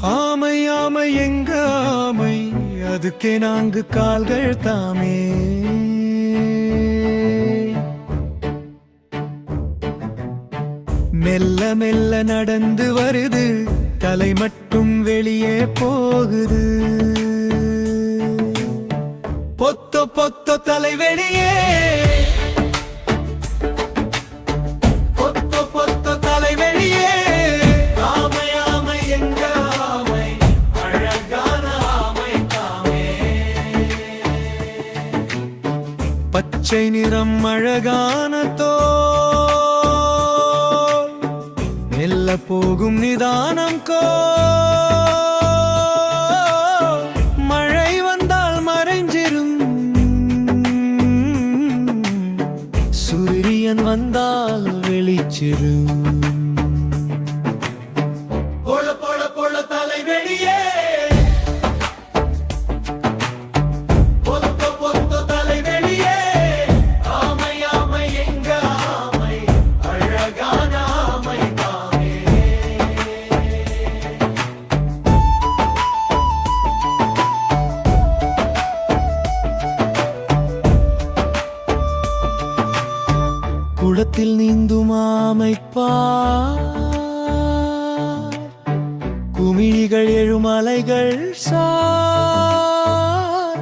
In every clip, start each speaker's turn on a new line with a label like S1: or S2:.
S1: ஆமை ஆமை எங்க ஆமை? அதுக்கே நாங்கு கால்கள் தாமே. மெல்ல மெல்ல நடந்து வருது. தலை மட்டும் வெளியே போகுது. பொத்த பொத்த தலை வெளியே. பச்சை நிறம் அழகான தோல். மெல்ல போகும் நிதானம் கோ மழை வந்தால் மறைஞ்சிரும். சூரியன் வந்தால் வெளிச்சிரும். பொழ பொழ பொழ தலை வெளியே. குளத்தில் நீந்தும் அமைப்பா குமிழிகள் எழுமலைகள் சார்.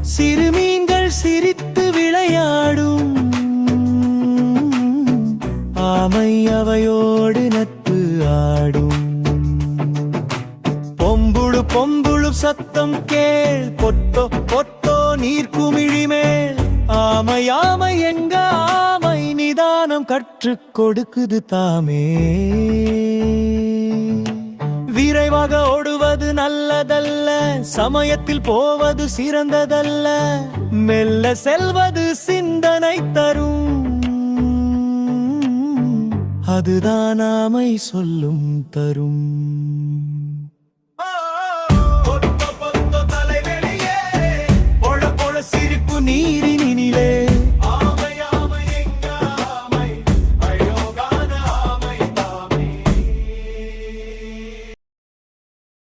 S1: சிறுமீன்கள் சிரித்து விளையாடும். ஆமை அவையோடு நட்பு ஆடும். பொம்புழு பொம்புழு சத்தம் கேள். பொட்டோ பொட்டோ நீர் குமிழி மேல். ஆமை ஆமை எங்க கற்று கொடுக்குது தாமே. விரைவாக ஓடுவது நல்லதல்ல சமயத்தில் போவது சிறந்ததல்ல மெல்ல செல்வது சிந்தனை தரும். அதுதான் ஆமை சொல்லும் தரும். பொத்த